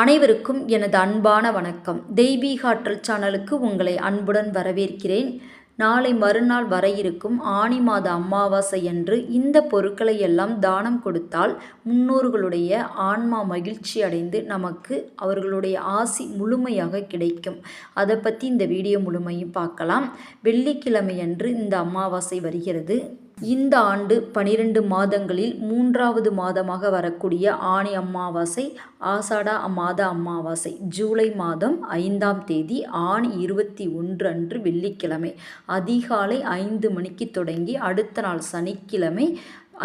அனைவருக்கும் எனது அன்பான வணக்கம். தெய்வீக ஆற்றல் சேனலுக்கு உங்களை அன்புடன் வரவேற்கிறேன். நாளை மறுநாள் வர இருக்கும் ஆனி மாத அமாவாசை அன்று இந்த பொருட்களை எல்லாம் தானம் கொடுத்தால் முன்னோர்களுடைய ஆன்மா மகிழ்ச்சி அடைந்து நமக்கு அவர்களுடைய ஆசி முழுமையாக கிடைக்கும். அதை பற்றி இந்த வீடியோ முழுமையும் பார்க்கலாம். வெள்ளிக்கிழமை அன்று இந்த அமாவாசை வருகிறது. இந்த ஆண்டு பனிரெண்டு மாதங்களில் மூன்றாவது மாதமாக வரக்கூடிய ஆணி அமாவாசை ஆசாடா மாத அமாவாசை. ஜூலை மாதம் ஐந்தாம் தேதி ஆணி இருபத்தி ஒன்று அன்று வெள்ளிக்கிழமை. அதிகாலை ஐந்து மணிக்கு தொடங்கி அடுத்த நாள் சனிக்கிழமை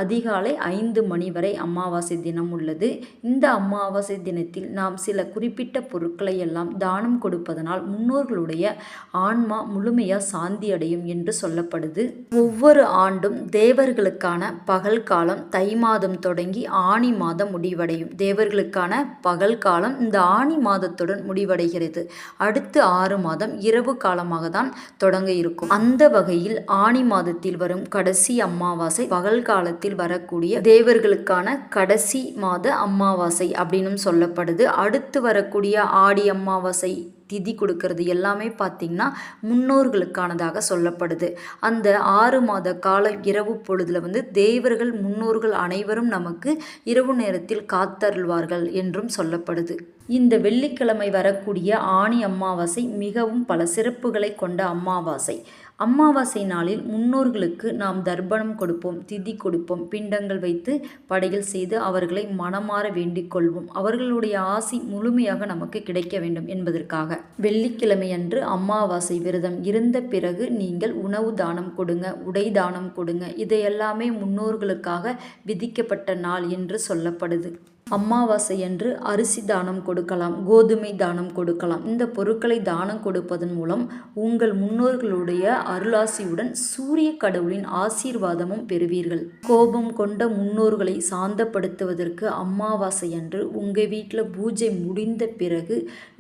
அதிகாலை ஐந்து மணி வரை அமாவாசை தினம் உள்ளது. இந்த அமாவாசை தினத்தில் நாம் சில குறிப்பிட்ட பொருட்களை எல்லாம் தானம் கொடுப்பதனால் முன்னோர்களுடைய ஆன்மா முழுமையாக சாந்தி அடையும் என்று சொல்லப்படுது. ஒவ்வொரு ஆண்டும் தேவர்களுக்கான பகல் காலம் தை மாதம் தொடங்கி ஆணி மாதம் முடிவடையும். தேவர்களுக்கான பகல் காலம் இந்த ஆணி மாதத்துடன் முடிவடைகிறது. அடுத்து ஆறு மாதம் இரவு காலமாக தான் தொடங்க இருக்கும். அந்த வகையில் ஆணி மாதத்தில் வரும் கடைசி அமாவாசை பகல் காலத்தில் மாதத்தில் வரக்கூடிய தேவர்களுக்கான கடைசி மாத அமாவாசை அப்படின்னு சொல்லப்படுது. அடுத்து வரக்கூடிய ஆடி அமாவாசை திதி கொடுக்கறது எல்லாமே பார்த்திங்கன்னா முன்னோர்களுக்கானதாக சொல்லப்படுது. அந்த ஆறு மாத கால இரவு பொழுதில் வந்து தேவர்கள் முன்னோர்கள் அனைவரும் நமக்கு இரவு நேரத்தில் காத்தருள்வார்கள் என்றும் சொல்லப்படுது. இந்த வெள்ளிக்கிழமை வரக்கூடிய ஆணி அமாவாசை மிகவும் பல சிறப்புகளை கொண்ட அமாவாசை அமாவாசை நாளில் முன்னோர்களுக்கு நாம் தர்ப்பணம் கொடுப்போம் திதி கொடுப்போம் பிண்டங்கள் வைத்து படையில் செய்து அவர்களை மனமாற வேண்டிக் கொள்வோம். அவர்களுடைய ஆசி முழுமையாக நமக்கு கிடைக்க வேண்டும் என்பதற்காக. வெள்ளிக்கிழமை அன்று அமாவாசை விரதம் இருந்த பிறகு நீங்கள் உணவு தானம் கொடுங்க உடை தானம் கொடுங்க. இதையெல்லாமே முன்னோர்களுக்காக விதிக்கப்பட்ட நாள் என்று சொல்லப்படுது. அமாவாசை அன்று அரிசி தானம் கொடுக்கலாம் கோதுமை தானம் கொடுக்கலாம். இந்த பொருட்களை தானம் கொடுப்பதன் மூலம் உங்கள் முன்னோர்களுடைய அருளாசியுடன் சூரிய கடவுளின் ஆசீர்வாதமும் பெறுவீர்கள். கோபம் கொண்ட முன்னோர்களை சாந்தப்படுத்துவதற்கு அமாவாசை அன்று உங்கள் வீட்டில் பூஜை முடிந்த பிறகு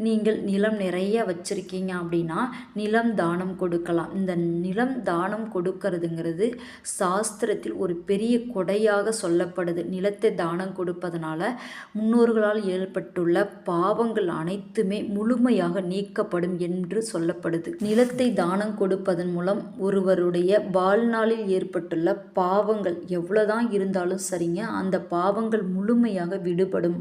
நீங்கள் நிலம் நிறைய வச்சுருக்கீங்க அப்படின்னா நிலம் தானம் கொடுக்கலாம். இந்த நிலம் தானம் கொடுக்கறதுங்கிறது சாஸ்திரத்தில் ஒரு பெரிய கொடையாக சொல்லப்படுது. நிலத்தை தானம் கொடுப்பதனால முன்னோர்களால் ஏற்பட்டுள்ள பாவங்கள் அனைத்துமே முழுமையாக நீக்கப்படும் என்று சொல்லப்படுது. நிலத்தை தானம் கொடுப்பதன் மூலம் ஒருவருடைய வாழ்நாளில் ஏற்பட்டுள்ள பாவங்கள் எவ்வளோதான் இருந்தாலும் சரிங்க அந்த பாவங்கள் முழுமையாக விடுபடும்.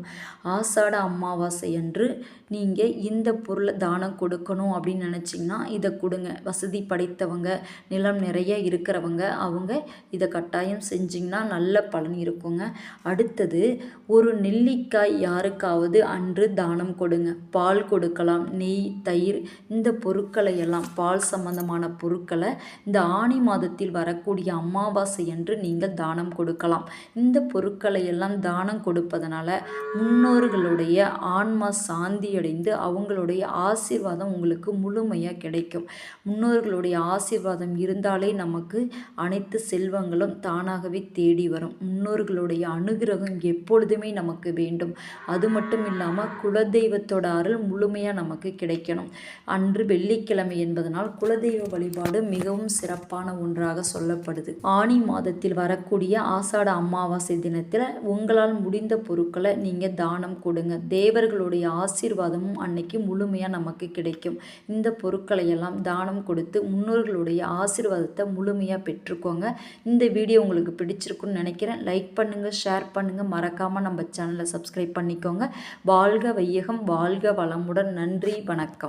ஆசாட அமாவாசை அன்று நீங்கள் இந்த பொருளை தானம் கொடுக்கணும் அப்படின்னு நினச்சிங்கன்னா இதை கொடுங்க. வசதி படைத்தவங்க நிலம் நிறைய இருக்கிறவங்க அவங்க இதை கட்டாயம் செஞ்சிங்கன்னா நல்ல பலன் இருக்குங்க. அடுத்தது ஒரு நெல்லிக்காய் யாருக்காவது அன்று தானம் கொடுங்க. பால் கொடுக்கலாம் நெய் தயிர் இந்த பொருட்களை எல்லாம் பால் சம்பந்தமான பொருட்களை இந்த ஆணி மாதத்தில் வரக்கூடிய அமாவாசை என்று நீங்கள் தானம் கொடுக்கலாம். இந்த பொருட்களை எல்லாம் தானம் கொடுப்பதனால முன்னோர்களுடைய ஆன்மா சாந்தியடைந்து அவங்களுடைய ஆசீர்வாதம் உங்களுக்கு முழுமையாக கிடைக்கும். முன்னோர்களுடைய ஆசீர்வாதம் இருந்தாலே நமக்கு அனைத்து செல்வங்களும் தானாகவே தேடி வரும். முன்னோர்களுடைய அனுகிரகம் எப்பொழுதுமே நம்ம நமக்கு வேண்டும். அது மட்டும் இல்லாமல் குலதெய்வத்தோட அருள் முழுமையாக நமக்கு கிடைக்கணும். அன்று வெள்ளிக்கிழமை என்பதனால் குலதெய்வ வழிபாடு மிகவும் சிறப்பான ஒன்றாக சொல்லப்படுது. ஆணி மாதத்தில் வரக்கூடிய ஆசாட அமாவாசை தினத்தில் உங்களால் முடிந்த பொருட்களை நீங்கள் தானம் கொடுங்க. தேவர்களுடைய ஆசீர்வாதமும் அன்னைக்கு முழுமையாக நமக்கு கிடைக்கும். இந்த பொருட்களை எல்லாம் தானம் கொடுத்து முன்னோர்களுடைய ஆசீர்வாதத்தை முழுமையாக பெற்றுக்கோங்க. இந்த வீடியோ உங்களுக்கு பிடிச்சிருக்குன்னு நினைக்கிறேன். லைக் பண்ணுங்கள் ஷேர் பண்ணுங்கள் மறக்காமல் நம்ம சேனலை சப்ஸ்கிரைப் பண்ணிக்கோங்க. வாழ்க வையகம் வாழ்க வளமுடன். நன்றி வணக்கம்.